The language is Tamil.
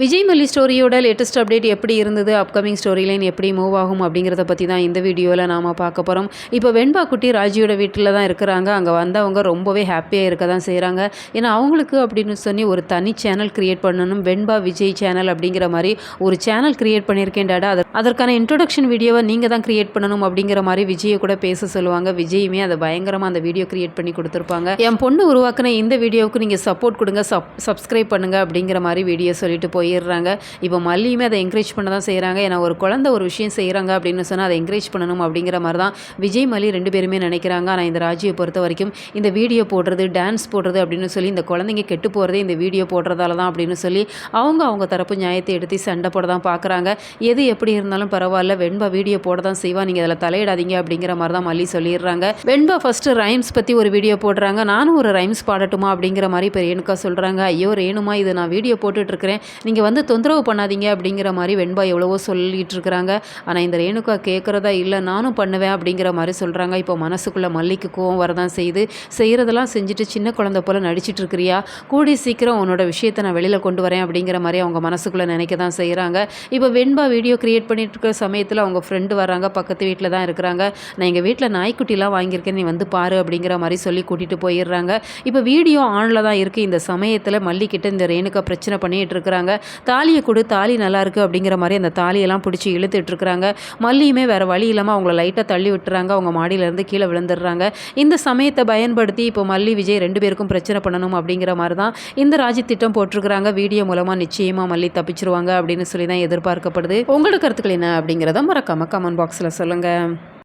விஜய் மல்லி ஸ்டோரியோட லேட்டஸ்ட் அப்டேட் எப்படி இருந்தது? அப்கமிங் ஸ்டோரி லைன் எப்படி மூவ் ஆகும் அப்படிங்கிறத பற்றி தான் இந்த வீடியோவில் நாம் பார்க்க போகிறோம் இப்போ வெண்பா குட்டி ராஜியோட வீட்டில் தான் இருக்கிறாங்க. அங்கே வந்தவங்க ரொம்பவே ஹாப்பியாக இருக்க தான் செய்கிறாங்க ஏன்னா அவங்களுக்கு அப்படின்னு சொல்லி ஒரு தனி சேனல் க்ரியேட் பண்ணணும். வெண்பா விஜய் சேனல் அப்படிங்கிற மாதிரி ஒரு சேனல் க்ரியேட் பண்ணியிருக்கேன் டாடா. அது அதற்கான இன்ட்ரொடக்ஷன் வீடியோவை நீங்கள் தான் க்ரியேட் பண்ணணும் அப்படிங்கிற மாதிரி விஜயை கூட பேச சொல்லுவாங்க. விஜயுமே அதை பயங்கரமாக அந்த வீடியோ க்ரியேட் பண்ணி கொடுத்துருப்பாங்க. என் பொண்ணு உருவாக்குன இந்த வீடியோவுக்கு நீங்கள் சப்போர்ட் கொடுங்க. சப் சப்ஸ்கிரைப் பண்ணுங்கள் அப்படிங்கிற மாதிரி வீடியோ சொல்லிட்டு போய் போயிடுறாங்க. இப்போ மல்லியுமே அதை என்கரேஜ் பண்ண தான் செய்கிறாங்க ஏன்னா ஒரு குழந்தை ஒரு விஷயம் செய்கிறாங்க அப்படின்னு சொன்னால் அதை என்கரேஜ் பண்ணணும் அப்படிங்கிற மாதிரி தான் விஜய் மல்லி ரெண்டு பேருமே நினைக்கிறாங்க. ஆனால் இந்த ராஜியை பொறுத்த வரைக்கும் இந்த வீடியோ போடுறது டான்ஸ் போடுறது அப்படின்னு சொல்லி இந்த குழந்தைங்க கெட்டு போகிறதே இந்த வீடியோ போடுறதால தான் அப்படின்னு சொல்லி அவங்க அவங்க தரப்பு நியாயத்தை எடுத்து சண்டை போட தான் பார்க்குறாங்க எது எப்படி இருந்தாலும் பரவாயில்ல. வெண்பா வீடியோ போட தான் செய்வா. நீங்கள் அதில் தலையிடாதீங்க அப்படிங்கிற மாதிரி தான் மல்லி சொல்லிடுறாங்க. வெண்பா ஃபஸ்ட்டு ரைம்ஸ் பற்றி ஒரு வீடியோ போடுறாங்க. நானும் ஒரு ரைம்ஸ் பாடட்டுமா அப்படிங்கிற மாதிரி இப்போ ரேணுக்கா சொல்கிறாங்க ஐயோ ரேணுமா இது நான் வீடியோ போட்டுட்ருக்கிறேன் நீங்கள் வந்து தொந்தரவு பண்ணாதீங்க அப்படிங்கிற மாதிரி வெண்பா எவ்வளவோ சொல்லிட்டு இருக்கிறாங்க. ஆனால் இந்த ரேணுகா கேட்குறதா இல்லை நானும் பண்ணுவேன் அப்படிங்கிற மாதிரி சொல்கிறாங்க இப்போ மனசுக்குள்ளே மல்லிக்கு கோவம் வரதான் செய்யுது. செய்கிறதெல்லாம் செஞ்சுட்டு சின்ன குழந்தை போல் நடிச்சிட்டு இருக்கிறியா? கூடி சீக்கிரம் உன்னோட விஷயத்தை நான் வெளியில் கொண்டு வரேன் அப்படிங்கிற மாதிரி அவங்க மனசுக்குள்ளே நினைக்க தான் செய்கிறாங்க இப்போ வெண்பா வீடியோ க்ரியேட் பண்ணிட்டு இருக்கிற சமயத்தில் அவங்க ஃப்ரெண்டு வராங்க பக்கத்து வீட்டில் தான் இருக்கிறாங்க. நான் எங்கள் வீட்டில் நாய்க்குட்டிலாம் வாங்கியிருக்கேன் நீ வந்து பாரு அப்படிங்கிற மாதிரி சொல்லி கூட்டிகிட்டு போயிடுறாங்க. இப்போ வீடியோ ஆனில் தான் இருக்குது இந்த சமயத்தில் மல்லிக்கிட்ட இந்த ரேணுகா பிரச்சனை பண்ணிகிட்டு இருக்கிறாங்க. தாலியை கொடு தாலி நல்லா இருக்குது அப்படிங்கிற மாதிரி அந்த தாலியெல்லாம் பிடிச்சி இழுத்துட்டு இருக்கிறாங்க. மல்லியுமே வேறு வழி இல்லாமல் அவங்கள லைட்டாக தள்ளி விட்டுறாங்க. அவங்க மாடியிலேருந்து கீழே விழுந்துடுறாங்க. இந்த சமயத்தை பயன்படுத்தி இப்போ மல்லி விஜய் ரெண்டு பேருக்கும் பிரச்சனை பண்ணணும் அப்படிங்கிற மாதிரி தான் இந்த ராஜி திட்டம் போட்டிருக்கிறாங்க. வீடியோ மூலமாக நிச்சயமாக மல்லி தப்பிச்சிருவாங்க அப்படின்னு சொல்லி தான் எதிர்பார்க்கப்படுது. உங்களுக்கு கருத்துக்கள் என்ன அப்படிங்கிறத மறக்காமல் கமெண்ட் பாக்ஸில் சொல்லுங்கள்